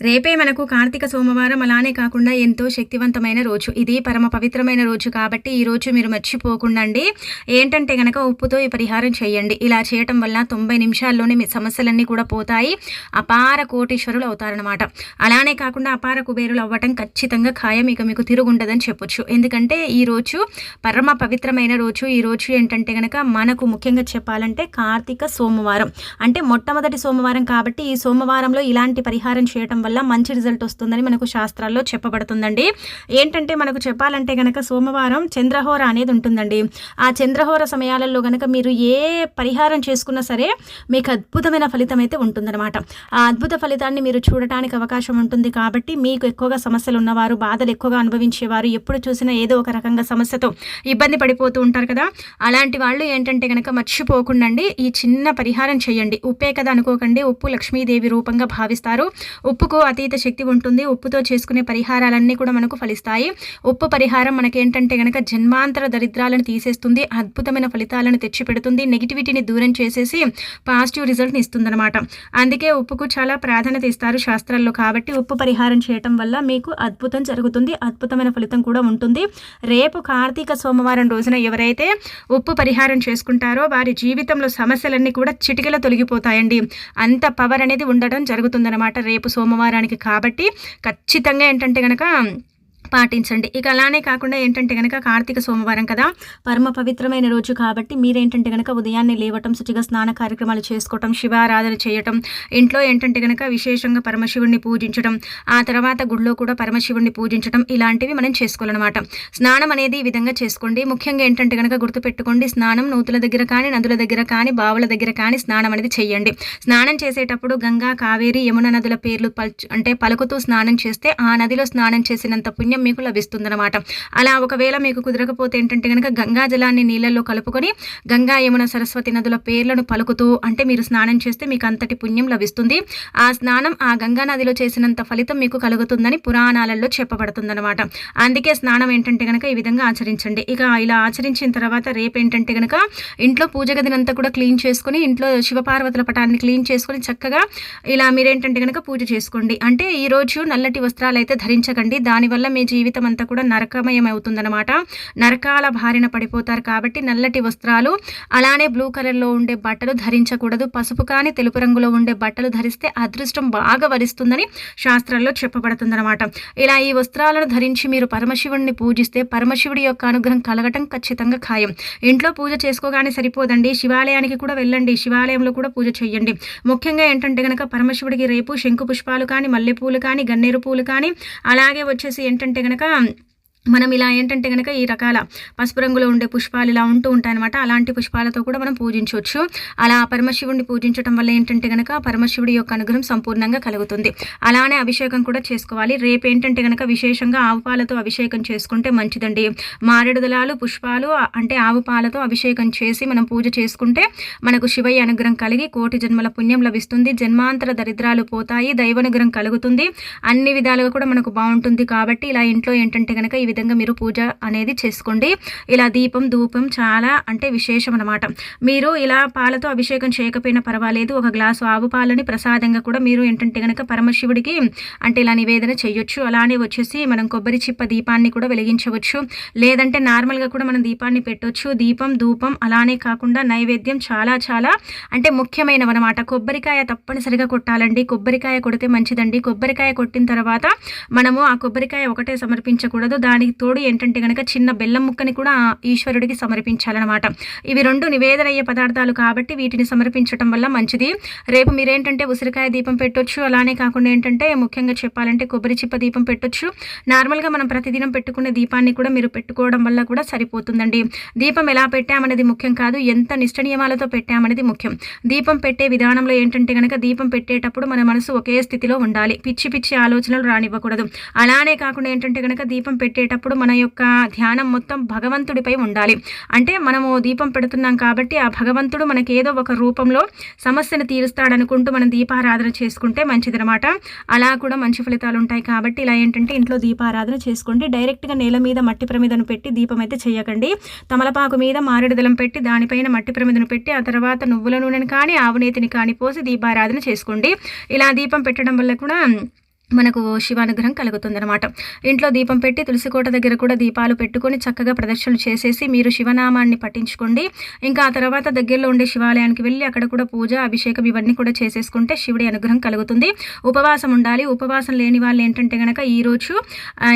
రేపే మనకు కార్తీక సోమవారం అలానే కాకుండా ఎంతో శక్తివంతమైన రోజు. ఇది పరమ పవిత్రమైన రోజు కాబట్టి ఈ రోజు మీరు మర్చిపోకుండండి. ఏంటంటే గనక ఉప్పుతో ఈ పరిహారం చేయండి. ఇలా చేయటం వల్ల తొంభై నిమిషాల్లోనే మీ సమస్యలన్నీ కూడా పోతాయి. అపార కోటీశ్వరులు అవుతారనమాట అలానే కాకుండా అపార కుబేరులు అవ్వటం ఖచ్చితంగా ఖాయం. ఇక మీకు తిరుగుండదని చెప్పొచ్చు. ఎందుకంటే ఈ రోజు పరమ పవిత్రమైన రోజు. ఈ రోజు ఏంటంటే గనక మనకు ముఖ్యంగా చెప్పాలంటే కార్తీక సోమవారం. అంటే మొట్టమొదటి సోమవారం కాబట్టి ఈ సోమవారంలో ఇలాంటి పరిహారం చేయటం వల్ల మంచి రిజల్ట్ వస్తుందని మనకు శాస్త్రాల్లో చెప్పబడుతుందండి. ఏంటంటే మనకు చెప్పాలంటే కనుక సోమవారం చంద్రహోర అనేది ఉంటుందండి. ఆ చంద్రహోర సమయాలలో కనుక మీరు ఏ పరిహారం చేసుకున్నా సరే మీకు అద్భుతమైన ఫలితం అయితే ఉంటుందన్నమాట. ఆ అద్భుత ఫలితాన్ని మీరు చూడటానికి అవకాశం ఉంటుంది కాబట్టి మీకు ఎక్కువగా సమస్యలు ఉన్నవారు బాధలు ఎక్కువగా అనుభవించేవారు ఎప్పుడు చూసినా ఏదో ఒక రకంగా సమస్యతో ఇబ్బంది పడిపోతూ ఉంటారు కదా. అలాంటి వాళ్ళు ఏంటంటే కనుక మర్చిపోకుండా ఈ చిన్న పరిహారం చేయండి. ఉప్పే కదా అనుకోకండి. ఉప్పు లక్ష్మీదేవి రూపంగా భావిస్తారు. ఉప్పుకు అతీత శక్తి ఉంటుంది ఉప్పుతో చేసుకునే పరిహారాలన్నీ కూడా మనకు ఫలిస్తాయి. ఉప్పు పరిహారం మనకేంటంటే కనుక జన్మాంతర దరిద్రాలను తీసేస్తుంది అద్భుతమైన ఫలితాలను తెచ్చిపెడుతుంది నెగిటివిటీని దూరం చేసేసి పాజిటివ్ రిజల్ట్ని ఇస్తుందన్నమాట. అందుకే ఉప్పుకు చాలా ప్రాధాన్యత ఇస్తారు శాస్త్రాల్లో కాబట్టి ఉప్పు పరిహారం చేయటం వల్ల మీకు అద్భుతం జరుగుతుంది అద్భుతమైన ఫలితం కూడా ఉంటుంది. రేపు కార్తీక సోమవారం రోజున ఎవరైతే ఉప్పు పరిహారం చేసుకుంటారో వారి జీవితంలో సమస్యలన్నీ కూడా చిటికలో తొలగిపోతాయండి. అంత పవర్ అనేది ఉండడం జరుగుతుందన్నమాట రేపు సోమవారం సోమవారానికి కాబట్టి ఖచ్చితంగా ఏంటంటే కనుక పాటించండి. ఇక అలానే కాకుండా ఏంటంటే కనుక కార్తీక సోమవారం కదా పరమ పవిత్రమైన రోజు కాబట్టి మీరేంటంటే కనుక ఉదయాన్నే లేవటం శుచిగా స్నాన కార్యక్రమాలు చేసుకోవటం శివారాధన చేయటం ఇంట్లో ఏంటంటే కనుక విశేషంగా పరమశివుడిని పూజించడం ఆ తర్వాత గుడిలో కూడా పరమశివుడిని పూజించడం ఇలాంటివి మనం చేసుకోవాలన్నమాట. స్నానం అనేది ఈ విధంగా చేసుకోండి. ముఖ్యంగా ఏంటంటే కనుక గుర్తుపెట్టుకోండి స్నానం నూతుల దగ్గర కానీ నదుల దగ్గర కానీ బావుల దగ్గర కానీ స్నానం అనేది చేయండి. స్నానం చేసేటప్పుడు గంగా కావేరి యమున నదుల పేర్లు అంటే పలుకుతూ స్నానం చేస్తే ఆ నదిలో స్నానం చేసినంత పుణ్యం మీకు లభిస్తుందన్నమాట. అలా ఒకవేళ మీకు కుదరకపోతే ఏంటంటే కనుక గంగా జలాన్ని నీళ్ళల్లో కలుపుకొని గంగా యమున సరస్వతి నదుల పేర్లను పలుకుతూ అంటే మీరు స్నానం చేస్తే మీకు అంతటి పుణ్యం లభిస్తుంది. ఆ స్నానం ఆ గంగా నదిలో చేసినంత ఫలితం మీకు కలుగుతుందని పురాణాలలో చెప్పబడుతుందన్నమాట. అందుకే స్నానం ఏంటంటే కనుక ఈ విధంగా ఆచరించండి. ఇక ఇలా ఆచరించిన తర్వాత రేపు ఏంటంటే కనుక ఇంట్లో పూజ గదినంతా కూడా క్లీన్ చేసుకుని ఇంట్లో శివపార్వతుల పటాన్ని క్లీన్ చేసుకుని చక్కగా ఇలా మీరేంటంటే కనుక పూజ చేసుకోండి. అంటే ఈరోజు నల్లటి వస్త్రాలు అయితే ధరించకండి. దానివల్ల మీ జీవితం అంతా కూడా నరకమయం అవుతుందన్నమాట నరకాల బారిన పడిపోతారు కాబట్టి నల్లటి వస్త్రాలు అలానే బ్లూ కలర్లో ఉండే బట్టలు ధరించకూడదు. పసుపు కానీ తెలుపు రంగులో ఉండే బట్టలు ధరిస్తే అదృష్టం బాగా వరిస్తుందని శాస్త్రాల్లో చెప్పబడుతుందన్నమాట. ఇలా ఈ వస్త్రాలను ధరించి మీరు పరమశివుడిని పూజిస్తే పరమశివుడి యొక్క అనుగ్రహం కలగటం ఖచ్చితంగా ఖాయం. ఇంట్లో పూజ చేసుకోగానే సరిపోదండి. శివాలయానికి కూడా వెళ్ళండి. శివాలయంలో కూడా పూజ చేయండి ముఖ్యంగా ఏంటంటే కనుక పరమశివుడికి రేపు శంకు పుష్పాలు కానీ మల్లెపూలు కానీ గన్నేరు పూలు కానీ అలాగే వచ్చేసి ఏంటంటే కనుక మనం ఇలా ఏంటంటే కనుక ఈ రకాల పసుపు రంగులో ఉండే పుష్పాలు ఇలా ఉంటూ ఉంటాయన్నమాట. అలాంటి పుష్పాలతో కూడా మనం పూజించవచ్చు. అలా పరమశివుడిని పూజించడం వల్ల ఏంటంటే కనుక పరమశివుడి యొక్క అనుగ్రహం సంపూర్ణంగా కలుగుతుంది. అలానే అభిషేకం కూడా చేసుకోవాలి. రేపు ఏంటంటే కనుక విశేషంగా ఆవు పాలతో అభిషేకం చేసుకుంటే మంచిదండి. మారేడు దళాలు పుష్పాలు అంటే ఆవు పాలతో అభిషేకం చేసి మనం పూజ చేసుకుంటే మనకు శివయ్య అనుగ్రహం కలిగి కోటి జన్మల పుణ్యం లభిస్తుంది. జన్మాంతర దరిద్రాలు పోతాయి దైవానుగ్రహం కలుగుతుంది. అన్ని విధాలుగా కూడా మనకు బాగుంటుంది కాబట్టి ఇలా ఇంట్లో ఏంటంటే కనుక ఈ విధంగా మీరు పూజ అనేది చేసుకోండి. ఇలా దీపం ధూపం చాలా అంటే విశేషం అనమాట మీరు ఇలా పాలతో అభిషేకం చేయకపోయినా పర్వాలేదు. ఒక గ్లాసు ఆవు పాలని ప్రసాదంగా కూడా మీరు ఏంటంటే కనుక పరమశివుడికి అంటే ఇలా నివేదన చేయొచ్చు. అలానే వచ్చేసి మనం కొబ్బరి చిప్ప దీపాన్ని కూడా వెలిగించవచ్చు. లేదంటే నార్మల్గా కూడా మనం దీపాన్ని పెట్టవచ్చు దీపం ధూపం అలానే కాకుండా నైవేద్యం చాలా చాలా అంటే ముఖ్యమైనవి అనమాట కొబ్బరికాయ తప్పనిసరిగా కొట్టాలండి. కొబ్బరికాయ కొడితే మంచిదండి. కొబ్బరికాయ కొట్టిన తర్వాత మనము ఆ కొబ్బరికాయ ఒకటే సమర్పించకూడదు. దాని దానికి తోడు ఏంటంటే కనుక చిన్న బెల్లం ముక్కని కూడా ఈశ్వరుడికి సమర్పించాలన్నమాట. ఇవి రెండు నివేదన అయ్యే పదార్థాలు కాబట్టి వీటిని సమర్పించడం వల్ల మంచిది. రేపు మీరేంటంటే ఉసిరికాయ దీపం పెట్టొచ్చు. అలానే కాకుండా ఏంటంటే ముఖ్యంగా చెప్పాలంటే కొబ్బరి చిప్ప దీపం పెట్టొచ్చు. నార్మల్గా మనం ప్రతిదినం పెట్టుకునే దీపాన్ని కూడా మీరు పెట్టుకోవడం వల్ల కూడా సరిపోతుందండి. దీపం ఎలా పెట్టామనేది ముఖ్యం కాదు ఎంత నిష్ట నియమాలతో పెట్టామనేది ముఖ్యం. దీపం పెట్టే విధానంలో ఏంటంటే కనుక దీపం పెట్టేటప్పుడు మన మనసు ఒకే స్థితిలో ఉండాలి. పిచ్చి పిచ్చి ఆలోచనలు రానివ్వకూడదు. అలానే కాకుండా ఏంటంటే కనుక దీపం పెట్టేటప్పుడు చేసేటప్పుడు మన యొక్క ధ్యానం మొత్తం భగవంతుడిపై ఉండాలి. అంటే మనము దీపం పెడుతున్నాం కాబట్టి ఆ భగవంతుడు మనకి ఏదో ఒక రూపంలో సమస్యను తీరుస్తాడనుకుంటూ మనం దీపారాధన చేసుకుంటే మంచిదనమాట అలా కూడా మంచి ఫలితాలు ఉంటాయి కాబట్టి ఇలా ఏంటంటే ఇంట్లో దీపారాధన చేసుకోండి. డైరెక్ట్గా నేల మీద మట్టి ప్రమిదను పెట్టి దీపం అయితే చేయకండి. తమలపాకు మీద మారేడుదలం పెట్టి దానిపైన మట్టి ప్రమిదను పెట్టి ఆ తర్వాత నువ్వుల నూనెను కానీ ఆవునేతిని కానీ పోసి దీపారాధన చేసుకోండి. ఇలా దీపం పెట్టడం వల్ల కూడా మనకు శివానుగ్రహం కలుగుతుంది అనమాట ఇంట్లో దీపం పెట్టి తులసికోట దగ్గర కూడా దీపాలు పెట్టుకొని చక్కగా ప్రదర్శనలు చేసేసి మీరు శివనామాన్ని పఠించుకోండి. ఇంకా ఆ తర్వాత దగ్గరలో ఉండే శివాలయానికి వెళ్ళి అక్కడ కూడా పూజ అభిషేకం ఇవన్నీ కూడా చేసేసుకుంటే శివుడి అనుగ్రహం కలుగుతుంది. ఉపవాసం ఉండాలి. ఉపవాసం లేని వాళ్ళు ఏంటంటే కనుక ఈరోజు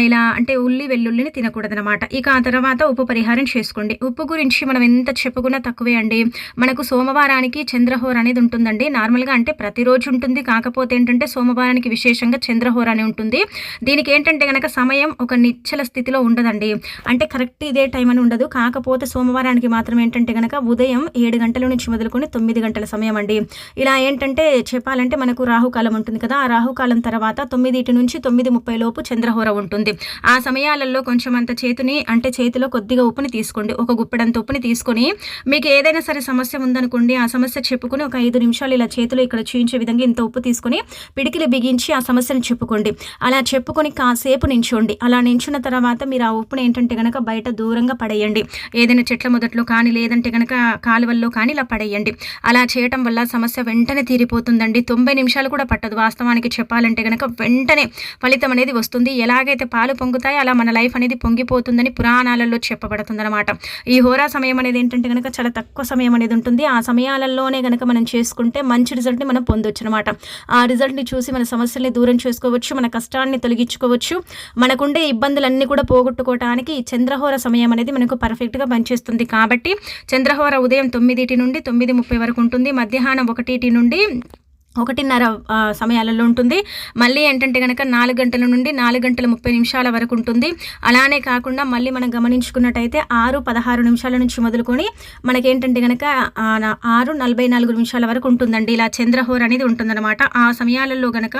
ఇలా అంటే ఉల్లి వెల్లుల్లిని తినకూడదనమాట ఇక ఆ తర్వాత ఉప్పు పరిహారం చేసుకోండి. ఉప్పు గురించి మనం ఎంత చెప్పుకున్నా తక్కువే అండి. మనకు సోమవారానికి చంద్రహోర్ అనేది ఉంటుందండి. నార్మల్గా అంటే ప్రతిరోజు ఉంటుంది. కాకపోతే ఏంటంటే సోమవారానికి విశేషంగా చంద్ర చంద్రహోర అని ఉంటుంది. దీనికి ఏంటంటే కనుక సమయం ఒక నిచ్చల స్థితిలో ఉండదండి. అంటే కరెక్ట్ ఇదే టైం అని ఉండదు. కాకపోతే సోమవారానికి మాత్రం ఏంటంటే కనుక ఉదయం ఏడు గంటల నుంచి మొదలుకొని తొమ్మిది గంటల సమయం అండి. ఇలా ఏంటంటే చెప్పాలంటే మనకు రాహుకాలం ఉంటుంది కదా. ఆ రాహుకాలం తర్వాత తొమ్మిదిటి నుంచి తొమ్మిది ముప్పై లోపు చంద్రహోర ఉంటుంది. ఆ సమయాలలో కొంచెం అంత చేతిని అంటే చేతిలో కొద్దిగా ఉప్పుని తీసుకోండి. ఒక గుప్పెడంత ఉప్పుని తీసుకొని మీకు ఏదైనా సరే సమస్య ఉందనుకోండి ఆ సమస్య చెప్పుకొని ఒక ఐదు నిమిషాలు ఇలా చేతిలో ఇక్కడ చూయించే విధంగా ఇంత ఉప్పు తీసుకొని పిడికిలు బిగించి ఆ సమస్యను చెప్పుకోండి. అలా చెప్పుకొని కాసేపు నించోండి. అలా నించున్న తర్వాత మీరు ఆ ఉప్పును ఏంటంటే కనుక బయట దూరంగా పడేయండి. ఏదైనా చెట్ల మొదట్లో కానీ లేదంటే కనుక కాలువల్లో కానీ ఇలా పడేయండి. అలా చేయటం వల్ల సమస్య వెంటనే తీరిపోతుందండి. తొంభై నిమిషాలు కూడా పట్టదు. వాస్తవానికి చెప్పాలంటే కనుక వెంటనే ఫలితం అనేది వస్తుంది. ఎలాగైతే పాలు పొంగుతాయో అలా మన లైఫ్ అనేది పొంగిపోతుందని పురాణాలలో చెప్పబడుతుందన్నమాట. ఈ హోరా సమయం అనేది ఏంటంటే కనుక చాలా తక్కువ సమయం అనేది ఉంటుంది. ఆ సమయాలలోనే కనుక మనం చేసుకుంటే మంచి రిజల్ట్ని మనం పొందొచ్చు అనమాట ఆ రిజల్ట్ని చూసి మన సమస్యల్ని దూరం చేసుకుంటే చేసుకోవచ్చు మన కష్టాన్ని తొలగించుకోవచ్చు. మనకుండే ఇబ్బందులన్నీ కూడా పోగొట్టుకోవటానికి చంద్రహోర సమయం అనేది మనకు పర్ఫెక్ట్గా పనిచేస్తుంది. కాబట్టి చంద్రహోర ఉదయం తొమ్మిదిటి నుండి తొమ్మిది ముప్పై వరకు ఉంటుంది. మధ్యాహ్నం ఒకటిటి నుండి ఒకటిన్నర సమయాలలో ఉంటుంది. మళ్ళీ ఏంటంటే కనుక నాలుగు గంటల నుండి నాలుగు గంటల ముప్పై నిమిషాల వరకు ఉంటుంది. అలానే కాకుండా మళ్ళీ మనం గమనించుకున్నట్టయితే ఆరు పదహారు నిమిషాల నుంచి మొదలుకొని మనకేంటంటే కనుక ఆరు నలభై నాలుగు నిమిషాల వరకు ఉంటుందండి. ఇలా చంద్రహోర్ అనేది ఉంటుందన్నమాట. ఆ సమయాలలో కనుక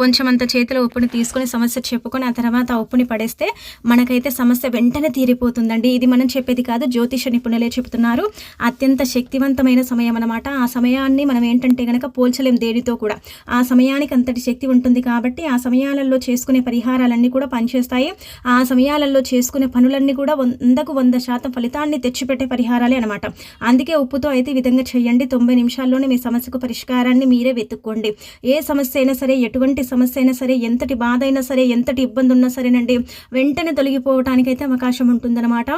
కొంచెం అంత చేతిలో ఉప్పుని తీసుకొని సమస్య చెప్పుకొని ఆ తర్వాత ఉప్పుని పడేస్తే మనకైతే సమస్య వెంటనే తీరిపోతుందండి. ఇది మనం చెప్పేది కాదు జ్యోతిష నిపుణులే చెబుతున్నారు. అత్యంత శక్తివంతమైన సమయం అనమాట ఆ సమయాన్ని మనం ఏంటంటే కనుక పోల్చలేం వేడితో కూడా. ఆ సమయానికి అంతటి శక్తి ఉంటుంది కాబట్టి ఆ సమయాలలో చేసుకునే పరిహారాలన్నీ కూడా పనిచేస్తాయి. ఆ సమయాలలో చేసుకునే పనులన్నీ కూడా వందకు వంద శాతం ఫలితాన్ని తెచ్చిపెట్టే పరిహారాలే అనమాట అందుకే ఉప్పుతో అయితే విధంగా చేయండి. తొంభై నిమిషాల్లోనే మీ సమస్యకు పరిష్కారాన్ని మీరే వెతుక్కోండి. ఏ సమస్య అయినా సరే ఎటువంటి సమస్య అయినా సరే ఎంతటి బాధ అయినా సరే ఎంతటి ఇబ్బంది ఉన్నా సరేనండి వెంటనే తొలగిపోవటానికైతే అవకాశం ఉంటుందన్నమాట.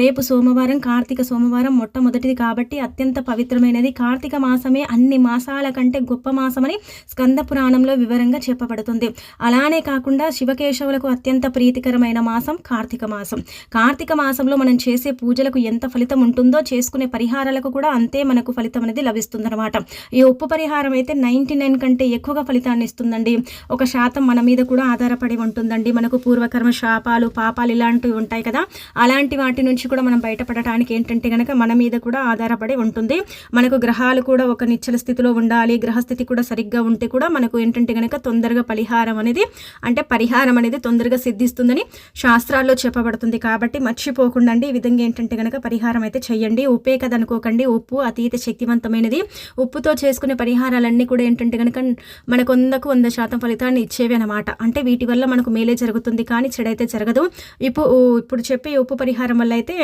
రేపు సోమవారం కార్తీక సోమవారం మొట్టమొదటిది కాబట్టి అత్యంత పవిత్రమైనది. కార్తీక మాసమే అన్ని మాసాల కంటే గొప్ప మాసమని స్కంద పురాణంలో వివరంగా చెప్పబడుతుంది. అలానే కాకుండా శివకేశవులకు అత్యంత ప్రీతికరమైన మాసం కార్తీక మాసం. కార్తీక మాసంలో మనం చేసే పూజలకు ఎంత ఫలితం ఉంటుందో చేసుకునే పరిహారాలకు కూడా అంతే మనకు ఫలితం అనేది లభిస్తుందన్నమాట. ఈ ఉప్పు పరిహారం అయితే నైంటీ నైన్ కంటే ఎక్కువగా ఫలితాన్ని ఇస్తుందండి. ఒక శాతం మన మీద కూడా ఆధారపడి ఉంటుందండి. మనకు పూర్వకర్మ శాపాలు పాపాలు ఇలాంటివి ఉంటాయి కదా. అలాంటి వాటి నుంచి కూడా మనం బయటపడటానికి ఏంటంటే కనుక మన మీద కూడా ఆధారపడి ఉంటుంది. మనకు గ్రహాలు కూడా ఒక నిచ్చల స్థితిలో ఉండాలి. గ్రహస్థితి కూడా సరిగ్గా ఉంటే కూడా మనకు ఏంటంటే కనుక తొందరగా పరిహారం అనేది అంటే పరిహారం అనేది తొందరగా సిద్ధిస్తుందని శాస్త్రాల్లో చెప్పబడుతుంది. కాబట్టి మర్చిపోకుండా ఈ విధంగా ఏంటంటే కనుక పరిహారం అయితే చెయ్యండి ఉప్పే కదనుకోకండి ఉప్పు అతీత శక్తివంతమైనది. ఉప్పుతో చేసుకునే పరిహారాలన్నీ కూడా ఏంటంటే కనుక మనకు వందకు వంద శాతం ఫలితాన్ని ఇచ్చేవి అనమాట అంటే వీటి వల్ల మనకు మేలే జరుగుతుంది కానీ చెడైతే జరగదు. ఇప్పుడు ఇప్పుడు చెప్పే ఉప్పు పరిహారం వల్ల అయితే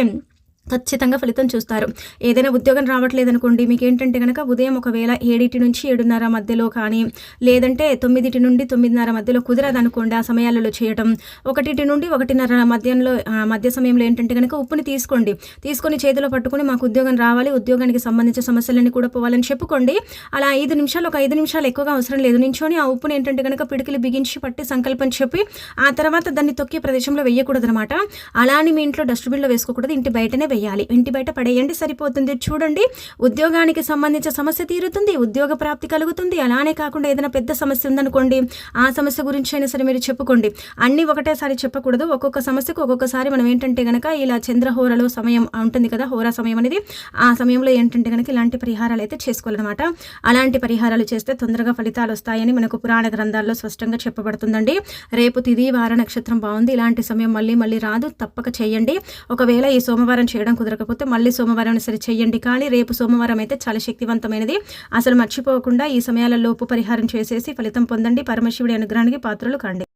ఖచ్చితంగా ఫలితం చూస్తారు. ఏదైనా ఉద్యోగం రావట్లేదు అనుకోండి మీకు ఏంటంటే కనుక ఉదయం ఒకవేళ ఏడింటి నుంచి ఏడున్నర మధ్యలో కానీ లేదంటే తొమ్మిదిటి నుండి తొమ్మిదిన్నర మధ్యలో కుదరదనుకోండి ఆ సమయాలలో చేయటం. ఒకటిటి నుండి ఒకటిన్నర మధ్యంలో మధ్య సమయంలో ఏంటంటే కనుక ఉప్పుని తీసుకోండి. తీసుకొని చేతిలో పట్టుకుని మాకు ఉద్యోగం రావాలి ఉద్యోగానికి సంబంధించిన సమస్యలన్నీ కూడా పోవాలని చెప్పుకోండి. అలా ఐదు నిమిషాలు ఒక ఐదు నిమిషాలు ఎక్కువగా అవసరం లేదు. నించొని ఆ ఉప్పుని ఏంటంటే కనుక పిడికిలు బిగించి పట్టి సంకల్పం చెప్పి ఆ తర్వాత దాన్ని తొక్కే ప్రదేశంలో వేయకూడదు అనమాట అలానే మీ ఇంట్లో డస్ట్బిన్లో వేసుకోకూడదు. ఇంటి బయటనే వేయాలి. ఇంటి బయట పడేయండి సరిపోతుంది. చూడండి ఉద్యోగానికి సంబంధించిన సమస్య తీరుతుంది ఉద్యోగ ప్రాప్తి కలుగుతుంది. అలానే కాకుండా ఏదైనా పెద్ద సమస్య ఉందనుకోండి ఆ సమస్య గురించి అయినా సరే మీరు చెప్పుకోండి. అన్నీ ఒకటేసారి చెప్పకూడదు. ఒక్కొక్క సమస్యకు ఒక్కొక్కసారి మనం ఏంటంటే కనుక ఇలా చంద్రహోరలో సమయం ఉంటుంది కదా హోరా సమయం అనేది. ఆ సమయంలో ఏంటంటే కనుక ఇలాంటి పరిహారాలు అయితే చేసుకోవాలన్నమాట. అలాంటి పరిహారాలు చేస్తే తొందరగా ఫలితాలు వస్తాయని మనకు పురాణ గ్రంథాల్లో స్పష్టంగా చెప్పబడుతుందండి. రేపు తిది వార నక్షత్రం బాగుంది. ఇలాంటి సమయం మళ్ళీ మళ్ళీ రాదు. తప్పక చేయండి. ఒకవేళ ఈ సోమవారం చేయడం కుదరకపోతే మళ్ళీ సోమవారం సరే చేయండి. కానీ రేపు సోమవారం అయితే చాలా శక్తివంతమైనది. అసలు మర్చిపోకుండా ఈ సమయాలలో పరిహారం చేసేసి ఫలితం పొందండి. పరమశివుడి అనుగ్రహానికి పాత్రలు కండి.